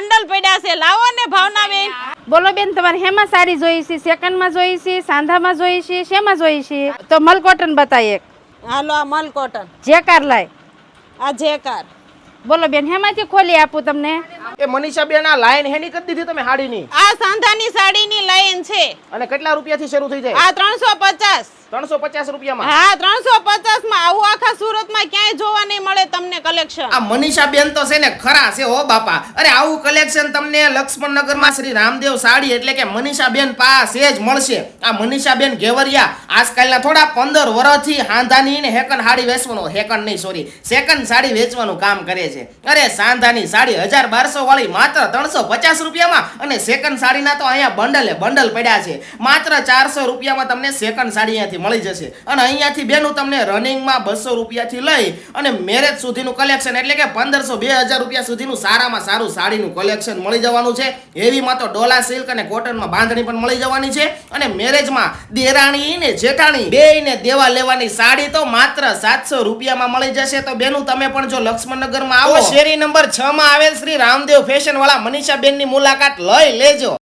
Bundle પડ્યા છે. લાવો ને ભાવના બેન. બોલો બેન તમારે હેમાં સાડી જોઈ છે સેકન્ડમાં જોઈ છે સાંધામાં જોઈ છે શેમાં જોઈ છે? તો મલ કોટન બતાય એક. હાલો આ મલ કોટન જેકાર લાય. આ જેકાર. બોલો બેન હેમાંથી ખોલી આપું તમને? એ મનીષા બેન આ લાઈન હેની કરી દીધી તમે હાડીની? આ સાંધાની સાડીની લાઈન છે. અને કેટલા રૂપિયાથી શરૂ થઈ જાય? આ ત્રણસો પચાસ. ત્રણસો પચાસ રૂપિયામાં? હા ત્રણસો પચાસમાં આવું આખા સુરતમાં ક્યાંય જોવા મળે તમને કલેક્શન આ મનીષા બેન તો છે ને ખરા છે હો બાપા. અરે આવું કલેક્શન તમને લક્ષ્મણનગરમાં શ્રી રામદેવ સાડી એટલે કે મનીષા બેન પાસે જ મળશે. આ મનીષા બેન ઘેવરિયા આજકાલના થોડા પંદર વર્ષથી હાંધાની ને હેકન સાડી વેચવાનું હેકન નહીં સોરી સેકન્ડ સાડી વેચવાનું કામ કરે છે. અરે સાંધાની સાડી હજાર બારસો વાળી માત્ર ત્રણસો પચાસ રૂપિયામાં અને સેકન્ડ સાડીના તો અહીંયા બંડલે બંડલ પડ્યા છે. માત્ર ચારસો રૂપિયામાં તમને સેકન્ડ સાડી અહીંયાથી મળી જશે. અને અહીંયાથી બેનું તમને રનિંગમાં બસો રૂપિયાથી લઈ અને મેરેજ સુધીનું કલેક્શન એટલે કે પંદરસો બે હજાર રૂપિયા સુધીનું સારામાં સારું સાડીનું કલેક્શન મળી જવાનું છે. હેવીમાં તો ડોલા સિલ્ક અને કોટનમાં બાંધણી પણ મળી જવાની છે. અને મેરેજમાં દેરાણી ને જેઠાણી બે ને દેવા લેવાની સાડી તો માત્ર સાતસો રૂપિયામાં મળી જશે. તો બેનું તમે પણ જો લક્ષ્મણનગરમાં આવો શેરી નંબર છ માં આવેલ શ્રી રામદેવ ફેશન વાળા મનીષાબેનની ની મુલાકાત લઈ લેજો.